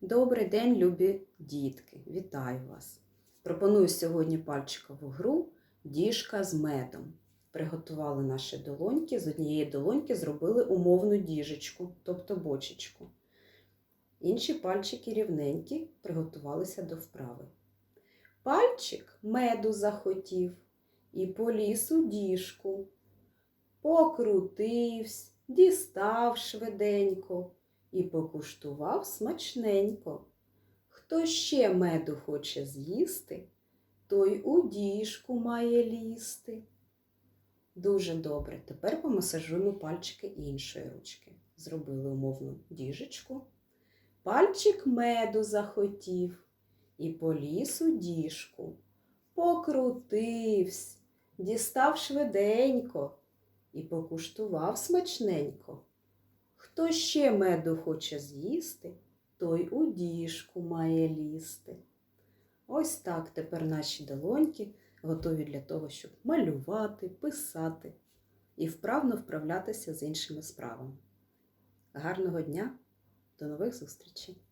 Добрий день, любі дітки! Вітаю вас! Пропоную сьогодні пальчикову гру Діжка з медом. Приготували наші долоньки. З однієї долоньки зробили умовну діжечку, тобто бочечку. Інші пальчики рівненькі приготувалися до вправи. Пальчик меду захотів і поліз у діжку. Покрутивсь, дістав швиденько і покуштував смачненько. Хто ще меду хоче з'їсти, той у діжку має лізти. Дуже добре. Тепер помасажуємо пальчики іншої ручки. Зробили умовну діжечку. Пальчик меду захотів і поліз у діжку. Покрутивсь, дістав швиденько і покуштував смачненько. Хто ще меду хоче з'їсти, той у діжку має лізти. Ось так тепер наші долоньки готові для того, щоб малювати, писати і вправно вправлятися з іншими справами. Гарного дня, до нових зустрічей!